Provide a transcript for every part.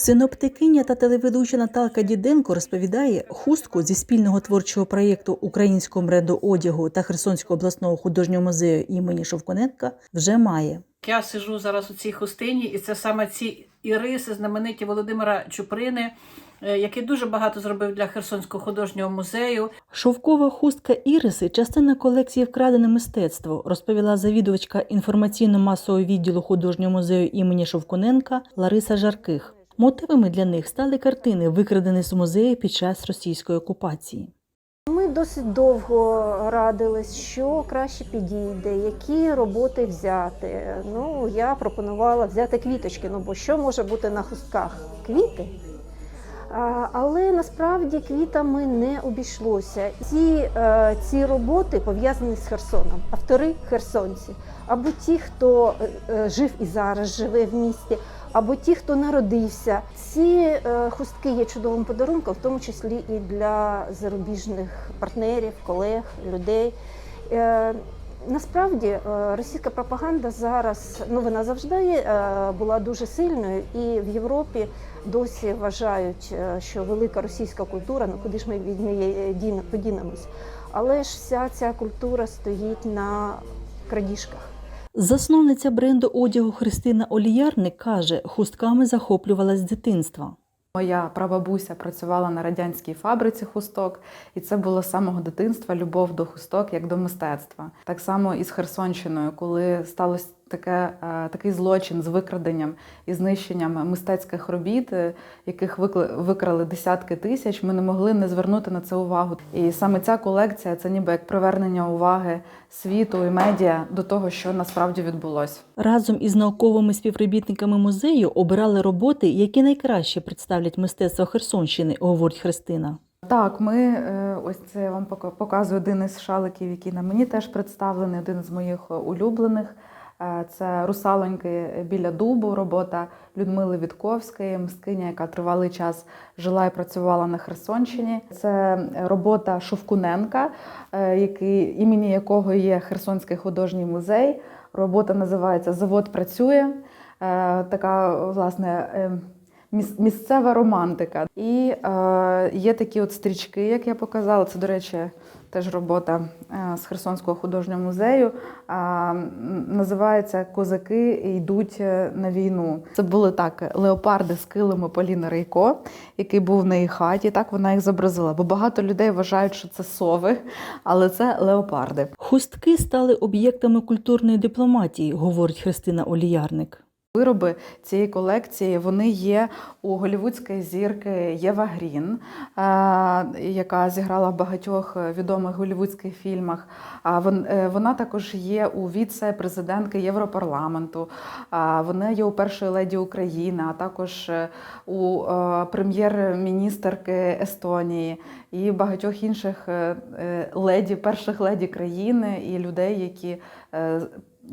Синоптикиня та телеведуча Наталка Діденко розповідає, хустку зі спільного творчого проєкту українського бренду одягу та Херсонського обласного художнього музею імені Шовконенка вже має. Я сижу зараз у цій хустині, і це саме ці іриси, знамениті Володимира Чуприни, е, який дуже багато зробив для Херсонського художнього музею. Шовкова хустка Іриси частина колекції вкрадене мистецтво, розповіла завідувачка інформаційно-масового відділу художнього музею імені Шовконенка Лариса Жарких. Мотивами для них стали картини, викрадені з музею під час російської окупації. Ми досить довго радились, що краще підійде, які роботи взяти. Ну, я пропонувала взяти квіточки, ну бо що може бути на хустках? Квіти. Але насправді квітами не обійшлося. Ці, е, ці роботи пов'язані з Херсоном, автори херсонці, або ті, хто е, е, жив і зараз живе в місті, або ті, хто народився. Ці е, хустки є чудовим подарунком, в тому числі і для зарубіжних партнерів, колег, людей. Е, Насправді е, російська пропаганда зараз ну вона завжди була дуже сильною, і в Європі досі вважають, що велика російська культура, ну куди ж ми від неї подінемось. Але ж вся ця культура стоїть на крадіжках. Засновниця бренду одягу Христина Оліярник каже, хустками захоплювалась з дитинства. Моя прабабуся працювала на радянській фабриці хусток, і це було з самого дитинства любов до хусток як до мистецтва. Так само і з Херсонщиною, коли сталося таке, е, такий злочин з викраденням і знищенням мистецьких робіт, е, яких викрали десятки тисяч, ми не могли не звернути на це увагу. І саме ця колекція це ніби як привернення уваги світу і медіа до того, що насправді відбулося. Разом із науковими співробітниками музею обирали роботи, які найкраще представлять мистецтво Херсонщини, говорить Христина. Так, ми е, ось це я вам пока- показую один із шаликів, який на мені теж представлений, один з моїх улюблених. Е, Це русалоньки біля дубу, робота Людмили Вітковської, мисткиня, яка тривалий час жила і працювала на Херсонщині. Це робота Шовкуненка, е, який, імені якого є Херсонський художній музей. Робота називається Завод працює. Е, Така, власне, е, міс- місцева романтика. І е, є такі от стрічки, як я показала. Це, до речі, теж робота е, з Херсонського художнього музею. М, називається Козаки йдуть е, на війну. Це були так леопарди з килими Поліни Рейко, який був в неї хаті. Так вона їх зобразила. Бо багато людей вважають, що це сови, але це леопарди. Хустки стали об'єктами культурної дипломатії, говорить Христина Оліярник. Вироби цієї колекції вони є у голівудської зірки Єва Грін, яка зіграла в багатьох відомих голівудських фільмах. А е, Вона також є у віце-президентки Європарламенту. Вона є у першої леді України, а також е, у е, прем'єр-міністерки Естонії і багатьох інших леді, перших леді країни і людей, які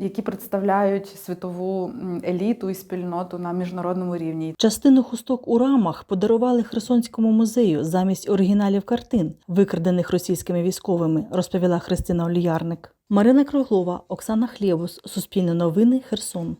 які представляють світову еліту і спільноту на міжнародному рівні. Частину хусток у рамах подарували Херсонському музею замість оригіналів картин, викрадених російськими військовими, розповіла Христина Оліярник. Марина Круглова, Оксана Хлєвус, Суспільне новини, Херсон.